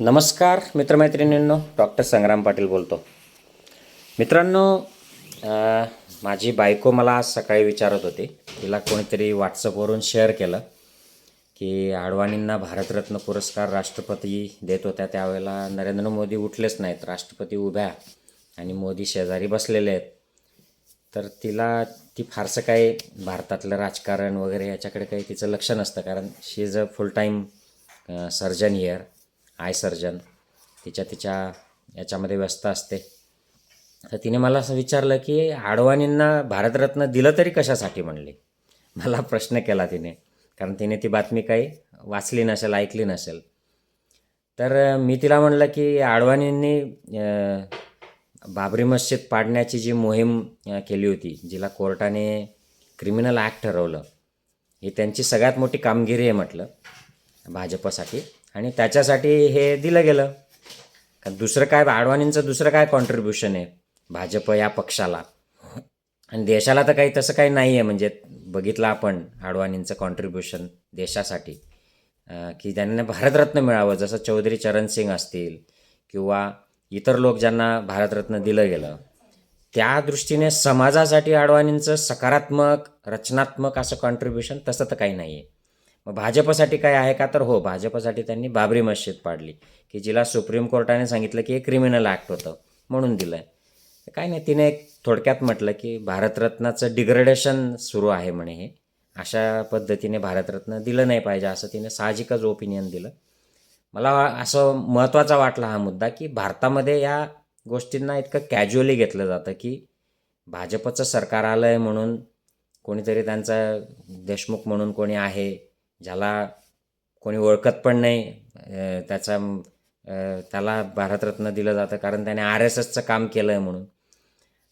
नमस्कार मित्रमैत्रिणींनो. डॉक्टर संग्राम पाटील बोलतो. मित्रांनो माझी बायको मला आज सकाळी विचारत होती. तिला कोणीतरी व्हॉट्सअपवरून शेअर केलं की आडवाणींना भारतरत्न पुरस्कार राष्ट्रपती देत होत्या. त्यावेळेला नरेंद्र मोदी उठलेच नाहीत. राष्ट्रपती उभ्या आणि मोदी शेजारी बसलेले आहेत. तर तिला ती फारसं काही भारतातलं राजकारण वगैरे याच्याकडे काही तिचं लक्ष नसतं. कारण she is a full time surgeon here eye surgeon तिच्या तिच्या याच्यामध्ये व्यस्त असते. तर तिने मला असं विचारलं की आडवाणींना भारतरत्न दिलं तरी कशासाठी म्हणले? मला प्रश्न केला तिने कारण तिने ती बातमी काही वाचली नसेल ऐकली नसेल. तर मी तिला म्हणलं की आडवाणींनी बाबरी मस्जिद पाडण्याची जी मोहीम केली होती जिला कोर्टाने क्रिमिनल ॲक्ट ठरवलं ही त्यांची सगळ्यात मोठी कामगिरी आहे म्हटलं भाजपसाठी. आणि त्याच्यासाठी हे दिलं गेलं. कारण दुसरं काय अडवाणींचं दुसरं काय कॉन्ट्रीब्युशन आहे? भाजप या पक्षाला. आणि देशाला तर काही तसं काही नाही आहे म्हणजे बघितलं आपण अडवाणींचं कॉन्ट्रीब्युशन देशासाठी. की त्यांना भारतरत्न मिळावं जसं चौधरी चरण सिंग असतील किंवा इतर लोक ज्यांना भारतरत्न दिलं गेलं त्या दृष्टीने समाजासाठी अडवाणींचं सकारात्मक रचनात्मक असं कॉन्ट्रीब्युशन तसं तर काही नाही आहे मग भाजपसाठी काय आहे का? तर हो भाजपसाठी त्यांनी बाबरी मस्जिद पाडली की जिला सुप्रीम कोर्टाने सांगितलं की हे क्रिमिनल ॲक्ट होतं म्हणून दिलं आहे काय नाही तिने एक थोडक्यात म्हटलं की भारतरत्नाचं डिग्रेडेशन सुरू आहे म्हणे हे. अशा पद्धतीने भारतरत्न दिलं नाही पाहिजे असं तिने साहजिकच ओपिनियन दिलं. मला असं महत्त्वाचा वाटला हा मुद्दा की भारतामध्ये या गोष्टींना इतकं कॅज्युअली घेतलं जातं की भाजपचं सरकार आलं आहे म्हणून कोणीतरी त्यांचा देशमुख म्हणून कोणी आहे ज्याला कोणी ओळखत पण नाही त्याचा त्याला भारतरत्न दिलं जातं कारण त्याने आर एस एसचं काम केलं आहे म्हणून.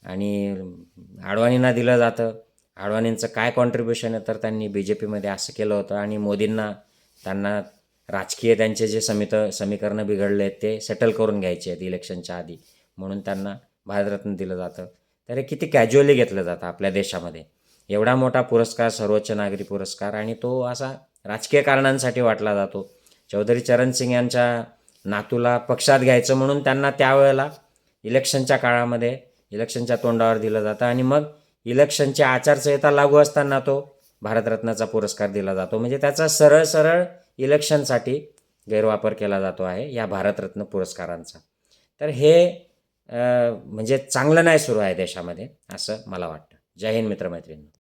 आणि आडवाणींना दिलं जातं. आडवाणींचं काय कॉन्ट्रीब्युशन आहे तर त्यांनी बी जे पीमध्ये असं केलं होतं आणि मोदींना त्यांना राजकीय त्यांचे जे समित समीकरणं बिघडले आहेत ते सेटल करून घ्यायचे आहेत इलेक्शनच्या आधी म्हणून त्यांना भारतरत्न दिलं जातं. तर हे किती कॅज्युअली घेतलं जातं आपल्या देशामध्ये. एवढा मोठा पुरस्कार सर्वोच्च नागरी पुरस्कार आणि तो असा राजकीय कारणांसाठी वाटला जातो. चौधरी चरण सिंग यांच्या नातूला पक्षात घ्यायचं म्हणून त्यांना त्यावेळेला इलेक्शनच्या काळामध्ये इलेक्शनच्या तोंडावर दिलं जातं आणि मग इलेक्शनची आचारसंहिता लागू असताना तो भारतरत्नाचा पुरस्कार दिला जातो. म्हणजे त्याचा सरळ सरळ इलेक्शनसाठी गैरवापर केला जातो आहे या भारतरत्न पुरस्कारांचा. तर हे म्हणजे चांगलं नाही सुरू आहे देशामध्ये असं मला वाटतं. जय हिंद मित्रमैत्रिणी